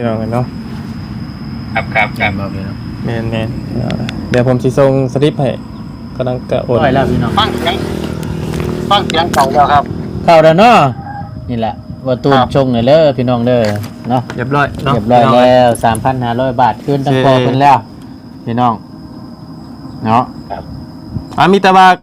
พี่น้องกันเนาะครับครับครับบ่พี่น้องแมนแมนเดี๋ยวผมสิส่งสลิปให้กำลังกะโอนร้อยแล้วพี่น้องฟังเสียงฟังเสียงเขาแล้วครับ เข้าแล้วเนาะนี่แหละว่าตูนครับ ชงเลยเด้อพี่น้องเด้อเนาะเรียบร้อยเนาะเรียบร้อยพี่น้งแล้ว3,500บาทคืนตั้งพอโอเคเพิ่นแล้ว พี่น้องเนาะ อะมีแตะบาก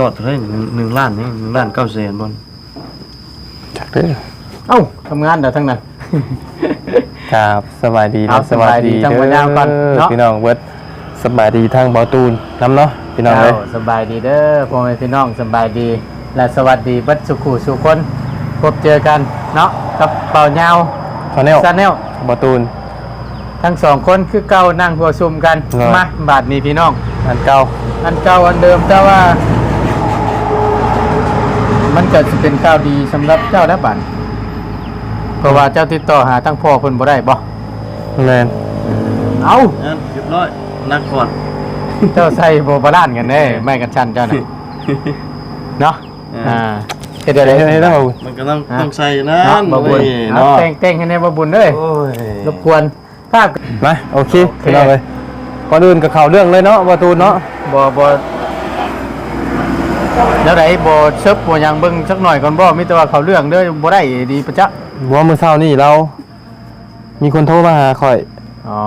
ยอดเท่าไหร่หนึ่งหนึ่งล้านนี่หนึ่งล้านเก้าแสนบนจักเด้อเอ้าทำงานเด้อทั้งนั้น ครับสบายดีครันะบสบายดีทั้งเด้บรรยากาศเนาะ พี่น้องเบิดสบายดีทางเบาตูนน้ำเนาะพี่น้องเลยเจ้าสบายดีเด้อพ่อแม่พี่น้องสบายดี และสวัสดีเบัดสุขุสุคนพบเจอกันเนาะกับเป่าเงาชาแนลซาแนลเบาตูน ทั้งสองคนคือเก่านั่งหัวซุมกันครับมาบาทนี้พี่น้อง อันเก่าอันเก่าอันเดิมแต่ว่า มันเกิดสิเป็นข้าวดีสำหรับเจ้าและบันเพราะว่าเจ้าติดต่อหาทั้งพ่อเพิ่นบ่ได้บ่แมนเอ้าเรียบร้อยนักก่อนเจ้าใส่บ่บาลานซ์กันเด้ไม่กันชันเจ้าน่ะเนาะเอออ่อ่าเฮ็ดได้เดี๋ยวเลยให้ต้องเอามันก็ต้องฮะต้องใส่นะเนาะบ่บุญเว้ยเอาเนาะแต่งแต่งให้แน่บ่บุญเด้ยโอ้ยรบกวนภาพมาโอเคโอเคพี่น้องเลยก่อนอื่นกับข่าวเรื่องเลยเนาะเบาตูนเนาะบ่บ่ แล้วไหนบ่เชิบบ่หยังเบิ่งสักหน่อยก่อนบ่มีแต่ว่าเขาเรื่องเด้อบ่ได้ดีประจักษ์ว่ามื้อเช้านี่เรา มีคนโทรมาหาข่อยอ๋อ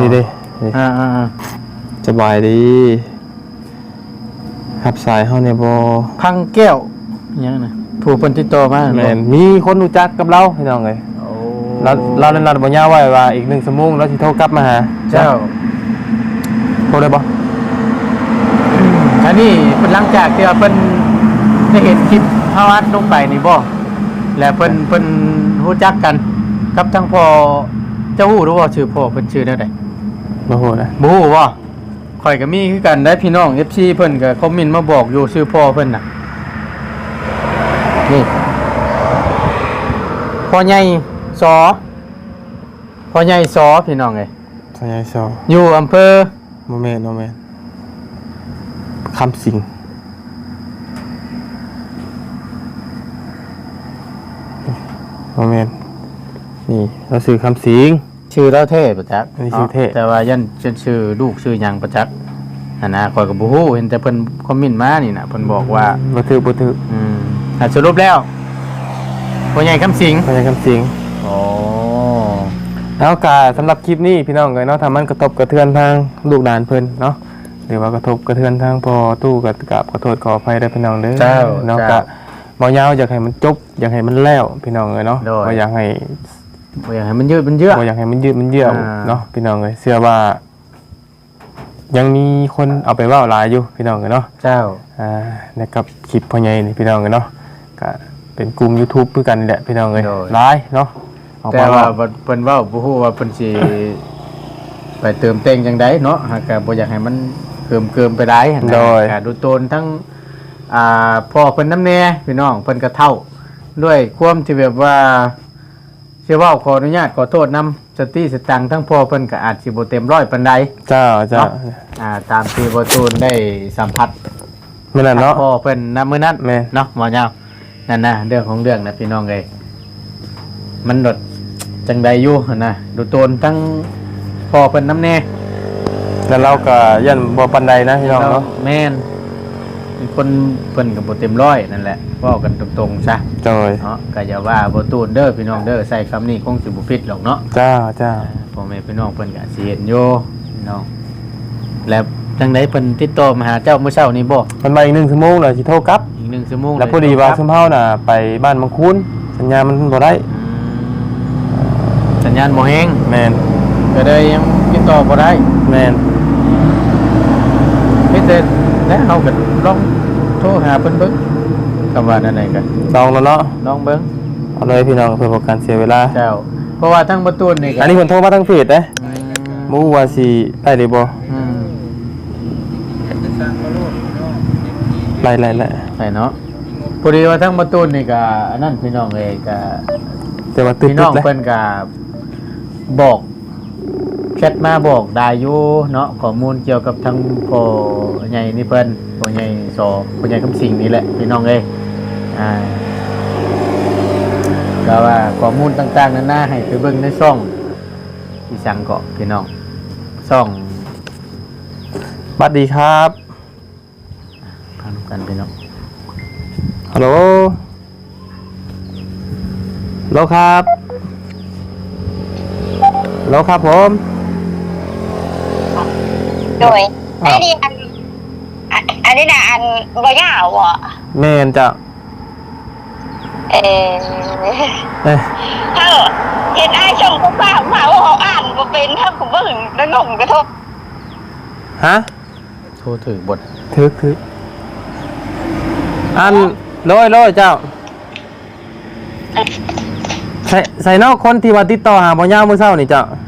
นี่เดินี่อ่าอ่าอ่าสบายดีหับสายเฮาเนี่ยบ่พังแก้วอิหยังนะผู้เพิ่นติดต่อมาแม่นมีคนรู้จักกับเราพี่น้องเลยโอ้เราเราเล่นรัดบ่ยาวไว้ว่าอีก1ชั่วโมงเราสิโทรกลับมาหาเจ้าโทรได้บ่ อันนี้เพิ่นหลังจากที่ว่าเพิ่นได้เห็นคลิปเฮาอัดลงไปนี่บ่แล้วเพิ่นเพิ่นรู้จักกันกับทั้งพ่อเจ้าฮู้หรือว่าชื่อพ่อเพิ่นชื่อแนวใดบ่ฮู้นะบฮูว่าข่อยก็มีคือกันได้พี่น้อง FC เพิ่นก็คอมเมนต์มาบอกอยู่ชื่อพ่อเพิ่นน่ะนี่พ่อใหญ่สอพ่อใหญ่สอพี่น้องเอ้ยทายายซออยู่อำเภอบ่แม่นบ่แม่น คำสิงบ่แม่นนี่เราซื้อคำสิง ชื่อเราเท่ประจักษ์อันนี้ชื่อเท่ แต่ว่ายันชื่อชื่อลูกชื่อหยังประจักษ์อันนะข่อยก็บ่ฮู้เห็นแต่เพิ่นคอมเมนต์มานี่น่ะเพิ่นบอกว่าบ่ถือบ่ถืออืมอะสรุปแล้วพ่อใหญ่คำสิงทายายคำสิงอ๋อแล้วกาสำหรับคลิปนี้พี่น้องเลยเนาะทำมันกระทบกระเทือนทางลูกหลานเพิ่นเนาะ หรือว่ากระทบกระเทือนทางพอตู้กับกับขอโทษขออภัยได้พี่น้องเด้อเจ้าเนาะเจ้า กะบ่ยาวอยากให้มันจบอยากให้มันแล้วพี่น้องเลยเนาะโดย บ่อยากให้บ่อยากให้มันยืดมันเยื้อบ่อยากให้มันยืดมันเยื้ออ่า เนาะพี่น้องเลยเชื่อว่า ยังมีคนเอาไปเว่าหลายอยู่พี่น้องเลยเนาะ เจ้า อ่านะครับคลิปพ่อใหญ่นี่พี่น้องเลยเนาะก็เป็นกลุ่ม YouTube คือกันนี่แหละพี่น้องเลยโดยหลายเนาะเอแต่มว่าเว้เพิ่นเว้าบ่ฮู้ว่าเพิ่นสิไปเติมเต็งจังไดเนาะหากก็บ่อยากให้มัน เกิมเกิมไปได้หั่นนะโดย ก็ดูโตนทั้งอ่าพ่อเพิ่นน้ำแน่พี่น้องเพิ่นก็เท่า ด้วยความที่แบบว่าเชื่อว่าขออนุญาตขอโทษนํสติสตังค์ทั้งพ่อเพิ่นก็อาจสิบ่เต็มร้อยปานใด เจ้าเจ้าเนาะอ่าตามที่บ่ตูนได้สัมผัสไม่นั่นเนาะ พ่อเพิ่นณมื้อนั้นแม่ เนาะหมอยาวนั่นนะเรื่องของเรื่องนะพี่น้องเอ้ยมันดดจังใดอยู่หั่นนะดูโตนทั้งพ่อเพิ่นน้ำแน่ แล้วเราก็ยันบ่ปันใดนะพี่น้องเนาะแม่นเป็นคนเพิ่นก็บ่เต็มร้อยนั่นแหละเว้ากันตรงๆซะจอยเนาะก็อย่าว่าบ่ตูนเด้อพี่น้องเด้อใส่คำนี้คงสิบ่ผิดหรอกเนาะจ้าจ้าอ่าพ่อแม่พี่น้องเพิ่นก็สิเห็นอยู่พี่น้องแล้วจังไดเพิ่นติดต่อมาหาเจ้าเมื่อเช้านี้บ่มันมาอีกหนึ่งชั่วโมงเลยสิโทรกลับอีก1ชั่วโมงแล้วพอดีว่าซุมเฮาน่ะไปบ้านมังคุนสัญญาณมันบ่ได้อืมสัญญาณบ่แฮงแมนก็เลยยังติดต่อบ่ได้แมน พี่เต้แล้วเฮาก็ลองโทรหาเพิ่นเบิ่งคำว่านั่นไหนกันลองแล้วเนาะลองเบิ่งเอาเลยพี่น้องเพื่อบ่การเสียเวลาเจ้าเพราะว่าทั้งประตูนี่ก็อันนี้เพิ่นโทรมาทางเพจเด้อืมบ่รู้ว่าสิได้หรือบ่อืมไล่ไล่ไล่ใช่เนาะพอดีว่าทั้งประตูนี่ก็อันนั้นพี่น้องเอ้ยก็แต่ว่าตึ๊พี่น้องดๆแล้วเพิ่นก็บอก แชทมาบอกได้อยู่เนาะข้อมูลเกี่ยวกับทางพ่อใหญ่นี่เพิ่นพ่อใหญ่สอพ่อใหญ่คำสิงนี่แหละพี่น้องเอ้ยอ่าก็ว่าข้อมูลต่างๆนั้นน่าให้ไปเบิ่งในช่องที่สั่งเกาะพี่น้องช่องสวัสดีครับทำกันพี่น้องฮัลโหลฮัลโหลครับฮัลโหลครับผม โดยไอ้นี่อันอันอันนี้นะอันบ่ยาวอะแม่นจะเออเอ้ยถ้าเห็นไอ้ชมก็ป้ามาว่าเขาอ่านบ่เป็นถ้าผมบ่ถึงแล้วงงกระทบฮะโทรถือบทถึกถึกอันโรยโรยเจ้าใส่ใส่นอกคนที่ว่าติดต่อหาบ่ยาวมื้อเช้านี่เจ้าเ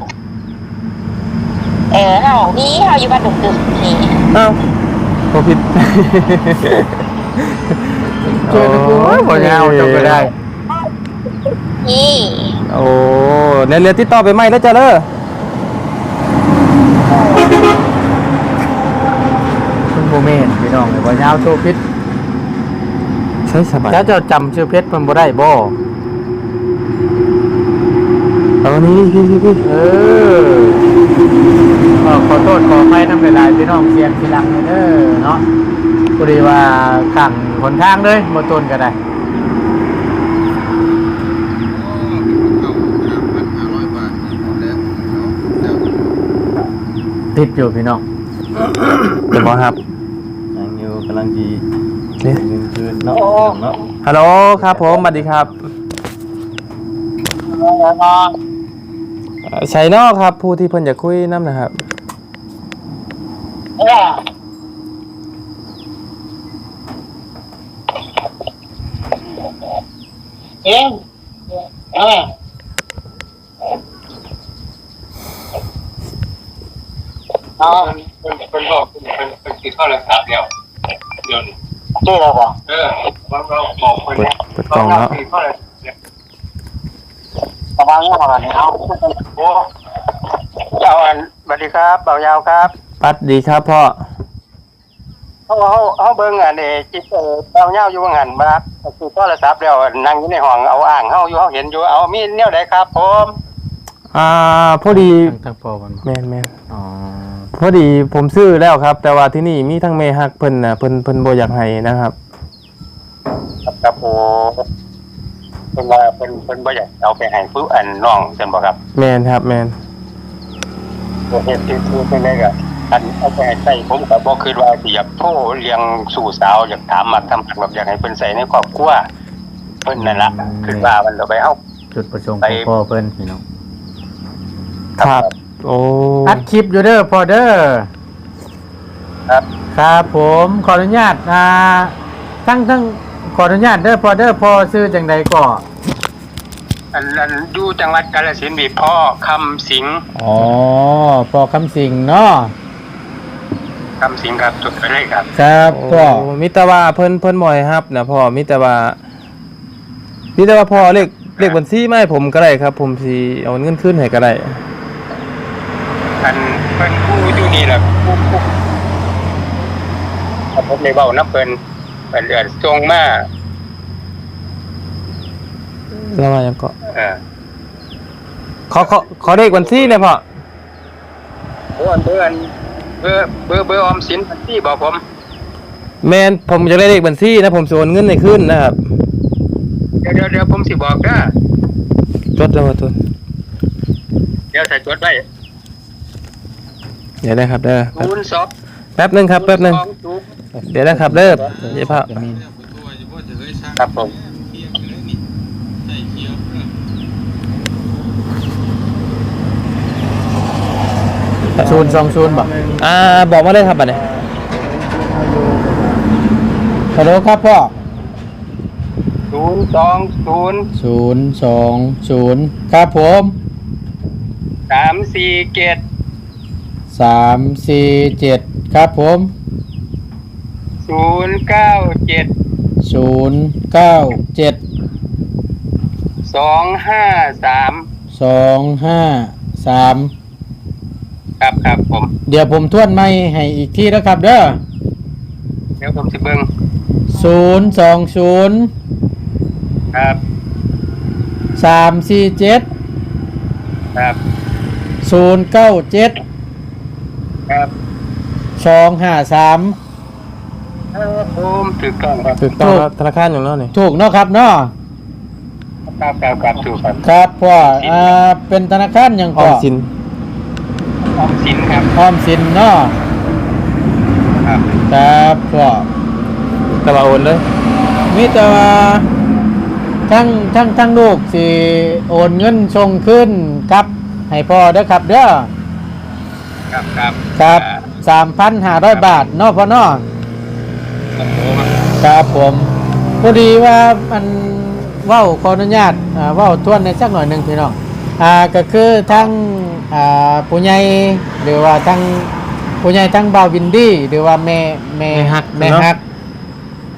ออเฮานี่เฮาอยู่บ้านดึกๆนี่เอ้าบ่ผิดเจอตะกูโอ้ยบ่ยาวจบก็ได้ นี่โอ้ในเรือติดต่อไปไหมแล้วจ้ะเด้อคุณโมเมนต์พี่น้องเลยบ่ยาวโชว์พิษใช่สบายแล้วเจ้าจำชื่อเพชรมันบ่ได้บ่เอานี้พี่พี่พี่เออ เอ่อขอโทษขออภัยนำหลายๆพี่น้องเสียงทีหลังเลยเด้อเนาะพอดีว่าขังหนทางเลยบ่ต้นก็ได้ติดอยู่พี่น้องเดี๋ยวบอครับยังอยู่กำลังดีนี่เงินคืนเนาะเนาะฮัลโหลครับผมสวัสดีครับเอ่อชัยนอกครับ ผู้ที่เพิ่นจะคุยน้ำนะครับ เออ เองเอออ๋อเป็นเป็นบอกเป็นเป็นเป็นกินข้าวแล้วสามเดียวเดี๋ยวนี้ชื่ออะไรบ่เออเราเราบอกคนเปิดเปิดกล้องแล้วกินข้าวแล้วเนี่ยประมาณนี้ประมาณนี้เอาโอ้เจ้าอันสวัสดีครับเบายาวครับปัดดีครับพ่อ เขาเขาเขาเบิ่งอันนี้จิตเออเบาเงาอยู่ว่างันมาคือโทรศัพท์แล้วนั่งอยู่ในห้องเอาอ่างเฮาอยู่เฮาเห็นอยู่เอามีแนวใดครับผมอ่าพอดีทั้งทั้งพอมันแมนแมนอ๋อพอดีผมซื้อแล้วครับ แต่ว่าที่นี่มีทั้งเมฮักเพิ่นน่ะเพิ่นเพิ่นบ่อยากให้นะครับครับครับโอ้เป็นว่าเป็นเป็นบ่อยากเอาไปให้ผู้อันน้องเช่นบ่ครับแมนครับแมน เฮ็ดที่คือเป็นได้ก็ อันเอาไปให้ใส่ผมก็บ่คิดว่าสิอยากโทรเลี้ยงสู่สาวอยากถามมาทำผักแบบอยากให้เพิ่นใส่ในครอบครัวเพิ่นนั่นล่ะคิดว่ามันเอาไปเฮา จุดประสงค์ของพ่อเพิ่นพี่น้องครับ โอ้อัดคลิปอยู่เด้อพอเด้อครับ ครับผมขออนุญาตอ่าทั้งทั้งขออนุญาตเด้อพอเด้อพอซื้อจังใดก็อันอันอยู่จังหวัดกาฬสินธุ์มีพ่อคำสิงห์อ๋อพอคำสิงเนาะ คำสิงห์ครับจดไปเลยครับ ครับพ่อโอ้มิแต่ว่าเพิ่นเพิ่นบ่ให้ครับนะพ่อมิแต่ว่ามิแต่ว่าพ่อเลขเลขบัญชีมาให้ผมก็ได้ครับ ผมสิเอาเงินคืนให้ก็ได้อันเพิ่นผู้อยู่นี่แหละผู้ผู้ถ้าผมได้เว้านํเพิ่นเพิ่นเดือนส่งมาแล้วมายังก็เออขอขอขอเลขบัญชีหน่อยพ่อ โอ้อันเบอร์อัน เบอร์เบอร์เบอร์ออมสินที่บอกผมแมนผมจะได้เลขบัญชีนะผมสิโอนเงินให้คืนนะครับเดี๋ยวเดี๋ยวเดี๋ยวผมสิบอกนะจดแล้วว่าตุนเดี๋ยวใส่จดไว้เดี๋ยวได้ครับเด้อแป๊บศูนย์สองแป๊บหนึงครับแป๊บหนึงสองศูนย์เดี๋ยวนะครับเด้อเดี๋ยวพ่อจะมีครับผม ศูนย์สองศูนย์บ่อ่าบอกมาเลยครับบัดนี้ฮัลโหลครับพ่อศูนย์สองศูนย์ศูนย์สองศูนย์ครับผมสามสี่เจ็ดสามสี่เจ็ดครับผมศูนย์เก้าเจ็ดศูนย์เก้าเจ็ดสองห้าสามสองห้าสาม ครับครับผมเดี๋ยวผมทวนไม่ให้อีกทีนะครับเด้อเดี๋ยวผมจะเบิ้งศูนย์สองศูนย์ครับสามสี่เจ็ดครับศูนย์เก้าเจ็ดครับสองห้าสามครับผมถูกต้องครับถูกต้องครับธนาคารอย่างนั้นนี่ถูกเนาะครับเนาะครับครับครับถูกครับครับพ่ออ่าเป็นธนาคารหยังออพ่อมสิน ออมสินครับออมสินเนาะครับครับพ่อตะบะโอนเลยมีแต่ว่าทั้งทั้งทั้งลูกสิโอนเงินส่งขึ้นครับ ให้พ่อเด้อครับเด้อครับครับครับสามพันห้าร้อยบาทเนาะพ่อเนาะครับผมครับผมพอดีว่ามันเว้าขออนุญาตอ่าเว้าทวนในสักหน่อยหนึ่งพี่น้องอ่าก็คือทั้งอ่า ผู้ใหญ่หรือว่าทั้งผู้ใหญ่ทั้งบ่าววินดี้หรือว่าแม่แม่ฮักแม่ฮัก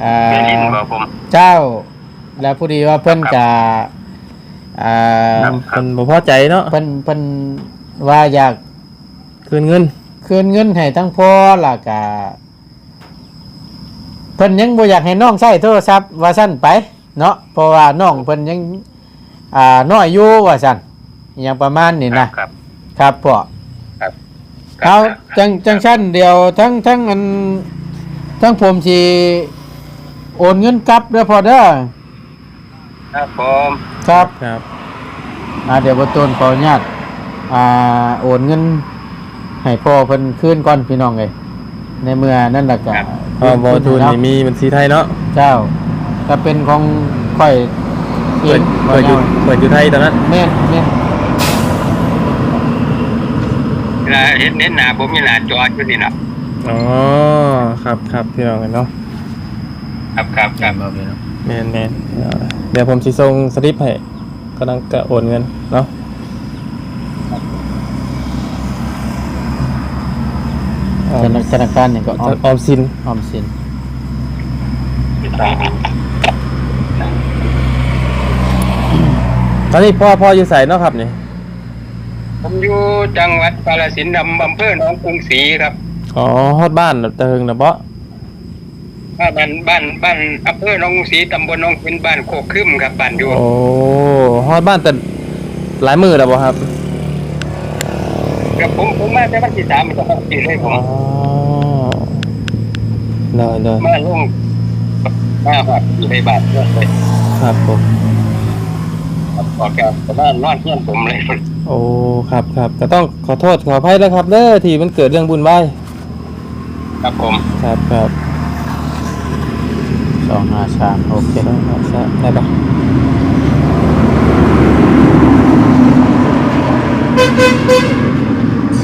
อ่าแม่ลินบอกผม เจ้า แล้วพอดีว่าเพิ่นกะอ่าครับเป็นบ่พอใจเนาะเพิ่นเพิ่นว่าอยากคืนเงิน คืนเงินให้ทั้งพ่อล่ะกะเพิ่นยังบ่อยากให้น้องใช้โทรศัพท์ว่าซั่นไป เนาะเพราะว่าน้องเพิ่นยังอ่าน้อยอยู่ว่าซั่นอหยังประมาณนี้นะครับ ครับพ่อครับเอาจังจังชั้นเดียวทั้งทั้งอันทั้งผมสิโอนเงินกลับเด้อพ่อเด้อครับผมครับครับอ่าเดี๋ยวบ่ต้นขออนุญาตอ่าโอนเงินให้พ่อเพิ่นคืนก่อนพี่น้องเอ้ยในเมื่อนั่นล่ะก็เพราะบ่ทุนนี่มีบัญชีไทยเนาะเจ้าก็เป็นของค่อยเอเปิดงเปิดอยู่เปิดอยู่ไทยตอนนั้นแม่นแม่น เวลาเห็นเน้นหนาผมมีหนาจออยู่นี่นะอ๋อครับครับพี่น้องกันเนาะครับครับครับแมนแมนเดี๋ยวเดี๋ยวผมสิส่งสลิปให้กำลังจะโอนเงินเนาะออธมนาธนาคารนี่ก็ออมออมสินออมสินตอนนี้พ่อพ่ออยู่ใส่เนาะครับนี่ ผมอยู่จังหวัดกาฬสินธุ์อำเภอหนองกรุงศรีครับอ๋อฮอดบ้านเติงนะเบาะบ้านบ้านบ้านอำเภอหนองกรุงศรีตำบลหนองเป็นบ้านโคกคึมครับบ้านอยู่โอ้ฮอดบ้านแต่หลายมือแล้วบ่ครับกับผมผมมาแต่วันที่สามมันจะมาปีเลยผอ๋มอเลยเลยมาลงมาหอดอยู่ในบ้านเพื่อนเลยครับผมครับขอแก้ประมาณนอนเที่ยงผมเลย โอ้ครับครับก็ต้องขอโทษขออภัยแล้วครับเด้อที่มันเกิดเรื่องบุญไหวายครับผมครับครับสองห้าสามโอเคได้ครับได้ปะ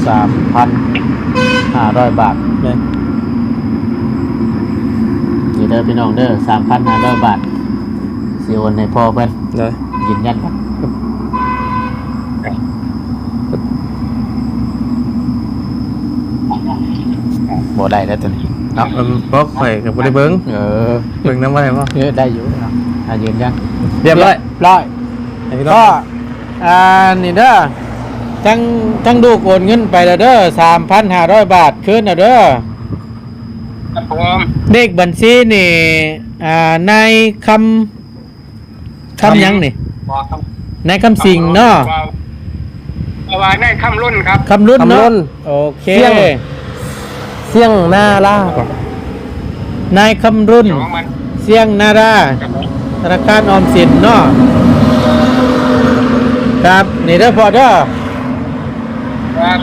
สามพันห้าร้อยบาทแม่นนี่เด้อพี่น้องเด้อสามพันห้าร้อยบาทสิโอนให้พ่อเพิ่นเลยยืนยันครับ บ่ได้แล้วตัวนี้เนาะอืมบล็อกไข่กับบ่ได้เบิ้งเออเบิ้งน้ำไว้พ่อเออได้อยู่เนาะอะยืนยันเรียบร้อยร้อยให้พี่น้องก็อ่านี่เด้อทั้งทั้งดูกโอนเงินไปแล้วเด้อสามพันห้าร้อยบาทคืนแล้วเด้อครับผมเลขบัญชีนี่อ่านายคำคำหยังนี่บอกครับนายคำสิงเนาะว่าว่าได้คำรุ่นครับคำรุ่นคำเนาะรุ่นโอเค เสี่ยงเสี่ยงหน้าล่าก่อนนายคำรุ่นเดี๋ยวมันเสียงนาราธนาคารออมสินเนาะครับนี่เด้อพอเด้อครับ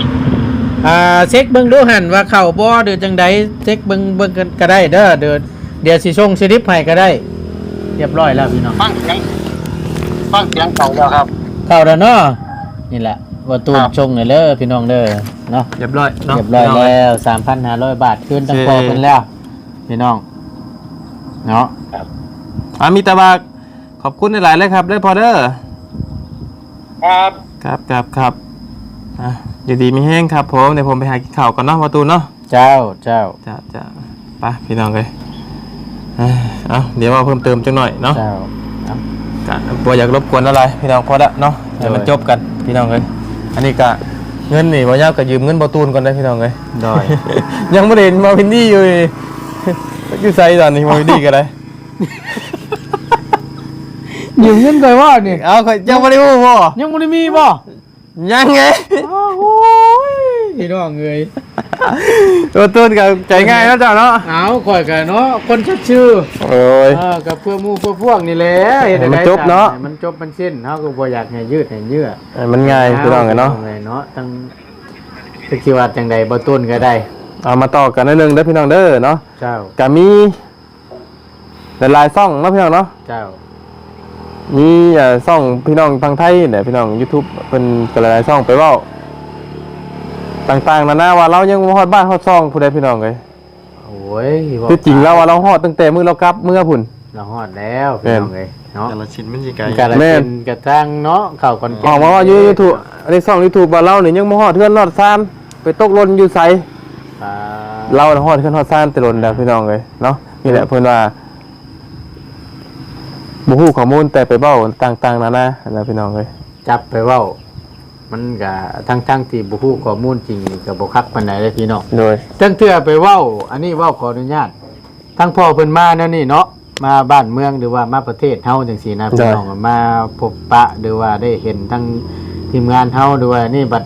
อ่าเช็คเบิ่งดูหันว่าเข้าบ่หรือจังใดเช็คเบิ่งเบิ่งกันก็ได้เด้อเดี๋ยวเดี๋ยวสิส่งสลิปให้ก็ได้ เรียบร้อยแล้วพี่น้องฟังเสียงฟังเสียงเก่าแล้วครับ เข้าแล้วเนาะนี่แหละ ว่าตูนครับชงเลยเด้อพี่น้องเด้อเนาะเรียบร้อยเนาะเรียบร้อยพี่น้งแล้ว3,500บาทคืนตั้งพอโอเคเพิ่นแล้ว พี่น้อง เนาะอ่ามีแต่ว่าขอบคุณหลายๆเลยครับเด้อพอเด้อครับครับครับครับอะเดี๋ยวดีมีแห้งครับผมเดี๋ยวผมไปหากินข้าวก่อนเนาะประตูนเนาะเจ้าเจ้าจะจะไปพี่น้องเลยเอ้ยเอาเดี๋ยวว่าเพิ่มเติมจังหน่อยเนาะเจ้าเอากะบ่อยากรบกวนอะไรพี่น้องพอละเนาะให้มันจบกันพี่น้องเลย อันนี้กะเงินนี่บ่ยาวก็ยืมเงินบ่ตูนก่อนได้พี่น้องเลยดอย ยังบ่ได้เห็นมาวินดี้อยู่นี่อยู่ไสตอนนี้มาวินดี้ก็ได้ ยืมเงินก่อยว่านี่เอาข่อยยังบ่ได้ฮู้บ่ยังบ่ได้มีบ่ยังไง อ้าวโอ้ย พี่น้องเอ้ยตัวตูนก็ใจง่ายเนาะเจ้าเนาะเอาข่อยกันเนาะคนชัดชื่อโอ้ยเออกับเพื่อหมู่เพื่อพวกนี่แหละเฮ็ดให้มันได้จบเนาะ ให้มันจบมันสิ้นเฮาก็บ่อยากให้ยืดให้เยื้อให้มันง่ายพี่น้องกันเนาะอเนาะทั้งสิคิดว่าจังใดบ่ต้นก็ได้ เอามาต่อกันนิดนึงเด้อพี่น้องเด้อเนาะเจ้า ก็มีหลายๆซ่องเนาะพี่น้องเนาะ เจ้า มีเอ่อซ่องพี่น้องทางไทยเนี่ยพี่น้อง YouTube เป็นก็หลายๆซ่องไปเว้า ต่างๆนานาว่าเรายังบ่ฮอดบ้านฮอดซ่องผู้ใดพี่น้องเอ้ยโอ้ยบอกคือจริงแล้วว่าเราฮอดตั้งแต่มื้อเรากลับมื้อพุ่น เราฮอดแล้วพี่น้องเอ้ยเนาะแต่ละชิ้นมันสิไกลกาลแม่นสินธุ์กระทั่งเนาะเข้าก่อนออกมาว่าอยู่ YouTube อันนี้ซ่อง YouTube ว่าเรานี่ยังบ่ฮอดเทือนฮอดซานไปตกหล่นอยู่ไส อ่าเราน่ะฮอดเทือนฮอดซานแต่หล่นแล้วพี่น้องเอ้ยเนาะนี่แหละเพิ่นว่าบ่ฮู้ข้อมูลแต่ไปเว้าต่างๆนานาแล้วพี่น้องเอ้ยจับไปเว้า มันก็ทั้งๆที่บ่ฮู้ข้อมูลจริงนี่ก็บ่คักปานใดเลยพี่น้องโดยจังเทื่อไปเว้า อันนี้เว้าขออนุญาตทั้งพ่อเพิ่นมาแนวนี้เนาะมาบ้านเมืองหรือว่ามาประเทศเฮาจังซี่นะพี่น้องมาพบปะหรือว่าได้เห็นทั้งทีมงานเฮาหรือว่านี่บัด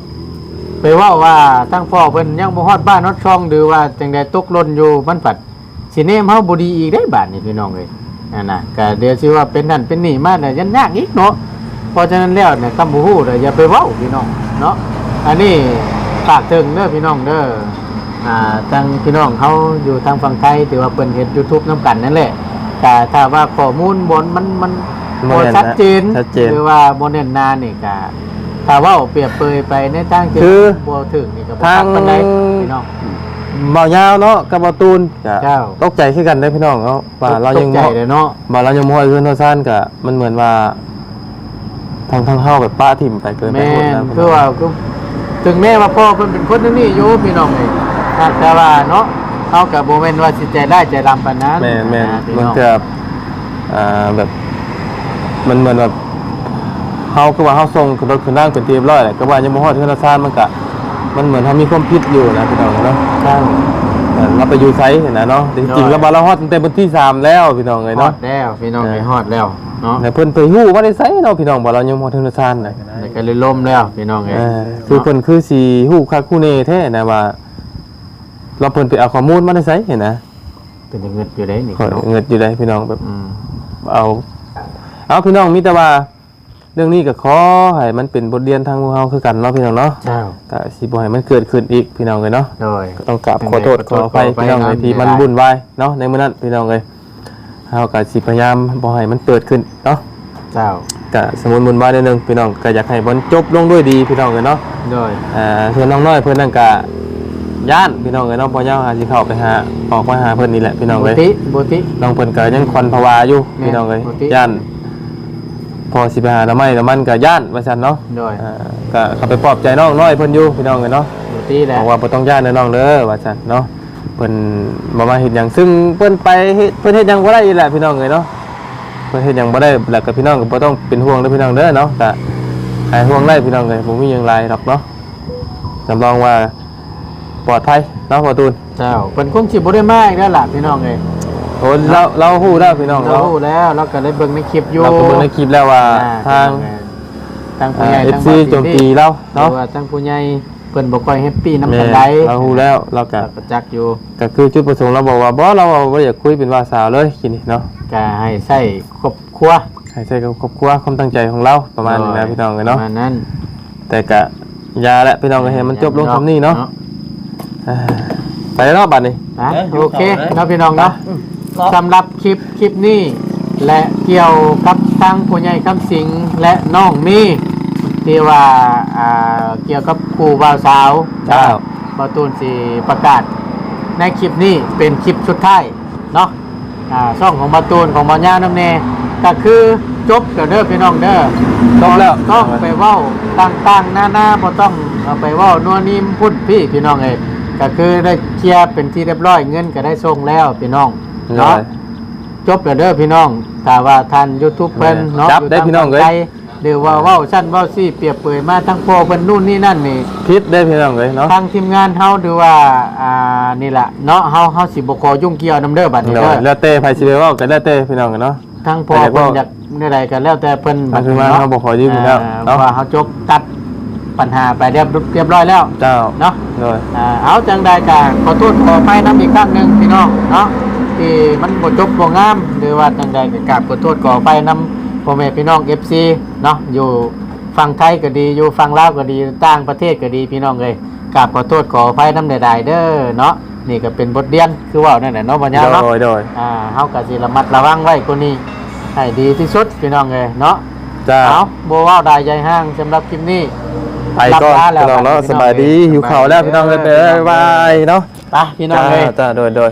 ไปเว้าว่าทั้งพ่อเพิ่นยังบ่ฮอดบ้านฮอดช่องหรือว่าจังใดตกหล่นอยู่มันปัดสิเนมเฮาบ่ดีอีกได้บาดนี่พี่น้องเอ้ยนั่นน่ะก็เดี๋ยวสิว่าเป็นนั่นเป็นนี่มาแล้วยันยากอีกเนาะ เพราะฉะนั้นแล้วเนี่ยคำบูฮู้เด้ออย่าไปเว้าพี่น้องเนาะอันนี้ฝากถึงเด้อพี่น้องเด้ออ่าทางพี่น้องเขาอยู่ทางฝั่งไทยถือว่าเปิดเห็น YouTube น้ำกันนั่นแหละ แต่ถ้าว่าข้อมูลบนมันมันบ่บ่แน่นนะชัดเจนชัดเจน หรือว่าบ่แน่นหนานี่ก็ถ้าเว่าเปรียบเปรยไปในทางที่คือบ่ถึงนี่ก็บ่ทางคักปานใดพี่น้อง เบายาวเนาะกับเบาตูนก็เจ้า ตกใจขึ้นกันได้อพี่น้องเนาะว่าเรายังตกใจเลยเนาะบ่เรายังมอยเพื่อนเท่าสั้นก็มันเหมือนว่า ทางทางเข้าแบบป้าถิ่มไปเกินไปแม่หมดนนะคือว่าคือถึงแม้ว่าพ่อเพิ่นเป็นคนที่นี่อยู่พี่น้องเองแต่ว่าเนาะเฮาก็บ่แม่นว่าสิใจได้ใจดำปานนั้นแม่นแม่นอ่าพี่มันน้อง จะอ่าแบบ มันเหมือนแบบเฮาคือว่าเฮาส่งขึ้นรถขึ้นนั่งเป็นที่เรียบร้อยแหละก็ว่ายังบ่ฮอดเทือนเท่าสั้นมันก็มันเหมือนเฮามีความผิดอยู่นะพี่น้องเนาะใช่เออเราไปอยู่ไซส์เห็นนะเนาะจริงๆแล้วบ่เราฮอดตั้งแต่วันที่สามแล้วพี่น้องเลยฮอเนาะ ดแล้วพี่น้องเออไปฮอดแล้ว เนาะแต่เพิ่นไปฮู้ว่าได้ไซส์เนาะพี่น้องบ่เรายังฮอดเทือนเท่าสั้นเลยแล้วก็เลยล่มแล้วพี่น้องเองเออคือเพิ่นคือสีฮู้คักคู่เนแท้นะว่า เราเพิ่นไปเอาข้อมูลมาได้ไสเห็นนะเป็นจังเงิดอยู่ได้นี่ข้อยเนาะเงิดอยู่ได้พี่น้องแบบอืมเอาเอาพี่น้องมีแต่ว่าเรื่องนี้ก็ขอให้มันเป็นบทเรียนทางหมู่เฮาคือกันเนาะพี่น้องเนาะเจ้าก็สิบ่ให้มันเกิดขึ้นอีกพี่น้องเลยเนาะโดยก็ต้องกราบขอโทษขออภัยขออภัยพี่น้องเลยนะที่มันหลายๆวุ่นวายเนาะในมื้อนั้นพี่น้องเลย เฮาก็สิพยายามบ่ให้มันเกิดขึ้นเนาะเจ้าก็สมุนวุ่นวายนิดนึงพี่น้องก็อยากให้มันจบลงด้วยดีพี่น้องเลยเนาะโดยอ่าส่วนน้องน้อยเพื่อนนั่นกะย่านพี่น้องเอ้ยน้องพ่อย่าหาสิเข้าไปหาออกมาหาเพื่อนนี่แหละพี่น้องบุเอ้ยติบุติ น้องเพิ่นก็ยังควันภาวาอยู่แม่พี่น้องเอ้ยปกติ ย่าน พอสิไปหาละไม้ละมันก็ย่านว่าซั่นเนาะโดยอ่าก็เข้าไปปลอบใจน้องน้อยเพิ่นอยู่พี่น้องเอ้ยเนาะบุติแหบละอกว่าบ่ต้องย่านเด้อน้องเด้อว่าซั่นเนาะ เพิ่นบ่มาเฮ็ดหยังซึ่งเพิ่นไปเฮ็ดเพิ่นเฮ็ดหยังบ่ได้อีแหละพี่น้องเอ้ยเนาะเพิ่นเฮ็ดหยังบ่ได้แล้วก็พี่น้องก็บ่ต้องเป็นห่วงเด้อพี่น้องเด้อเนาะก็หายห่วงได้พี่น้องเอ้ยบ่มีหยังหลายหรอกเนาะจำลองว่าปลอดภัยเนาะพ่อตูนเจ้าเป็นคงสิบ่ได้มาอีกแล้วล่ะพี่น้องเอ้ยโอ้เราเราฮู้แล้วพี่น้องเราเรารู้แล้วเราก็ได้เบิ่งในคลิปอยู่เราก็เบิ่งในคลิปแล้วว่าอ่ทางทางผู้ใหญ่เอทางฟซีโจมตีเราเนาะเนาะว่าทางผู้ใหญ่ เพิ่นบ่ค่อยแฮปปี้นำแม่ปานใดเราฮู้แล้วเราก็เราก็จักอยู่ก็คือจุดประสงค์เราบอกว่าบ่เราบ่อยากคุยเป็นว่าสาวเลยกินนี่เนาะก็ให้ใช้ครอบครัวให้ใช้กับครอบครัวความตั้งใจของเราประมาณนี้นะพี่น้องเลยเนาะประมาณนั้นแต่ก็อยาแหละพี่น้องก็เห็นมันจบลงคำนี้เนาะอ่าไปแล้วเนาะบัดนี้อะเอ้ยอยู่โอเคเขาเลยเนาะพี่น้องเนาะสำหรับคลิปคลิปนี้ และเกี่ยวกับทางผู้ใหญ่คำสิงและน้องมี ที่ว่าอ่าเกี่ยวกับครูบ่าวสาวเจ้าบาตูนสีประกาศ ในคลิปนี้เป็นคลิปชุดท้ายเนาะอ่าช่องของบาตูนของบอลย่าน้ำเนก็คือจบกับเด้อพี่น้องเด้อจบแล้ว ต้องไปเว้าต่างๆหน้าๆบ่ต้องเอาไปเว้านัวนิ่มพูดพี่พี่น้องเอ้ยก็คือได้เคลียร์เป็นที่เรียบร้อยเงินก็ได้ส่งแล้วพี่น้องเนาะเนาะจบแล้วเด้อพี่น้องแต่ว่าท่าน YouTube เพิ่นเนาะจับได้พี่น้องเอ้ยไกล หรือว่าเว้าชั้นเว้าซี่เปรียบเปรยมาทั้งพ่อเพิ่นนู่นนี่นั่นนี่ พิษได้พี่น้องเลยเนาะ ทางทีมงานเฮาหรือว่าอ่านี่ล่ะเนาะเฮาเฮาสิบ่ขอยุ่งเกี่ยวนํเด้อบัดนี้เนาะเด้อแล้วเต้ไผสิไปเว้ากันแล้วเต้พี่น้องกันเนาะ ทั้งพ่อแต่เพิ่นก็อยากได้ใดก็แล้วแต่เพิ่นทางทีมงานเนาะเฮาบ่ขอยุ่งอยู่แล้วอ่าเนาะว่าเฮาจบตัดปัญหาไปเรียบเรียบร้อยแล้วเจ้าเนาะ โดย อ่าเอาจังใดก็ขอโทษขออภัยนํอีกครั้งหนึงพี่น้องเนาะที่มันบ่จบบ่งาม หรือว่าจังใดก็กราบขอโทษขออภัยนํ พ่อแม่พี่น้อง FC เนาะอยู่ฝั่งไทยก็ดีอยู่ฝั่งลาวก็ดีต่างประเทศก็ดีพี่น้องเอ้ยกราบขอโทษขออภัยนํใดๆเด้อเนาะนี่ก็เป็นบทเรียนคือเว่านั่นแหละเนาะบ่ยาวเนาะโดยโดยอ่าเฮาก็สิระมัดระวังไว้กว่านี้ให้ดีที่สุดพี่น้องเอ้ยเนาะจ้าเอาบ่เว้าได้ใจห้างสำหรับคลิปนี้ไปก่อนพี่น้องเนาะสบายดีหิวข้าวแล้วพี่น้องเอ้ยไปบ๊ายบายเนาะไปพี่น้องจ้าเอ้ยจ้าโดยโดย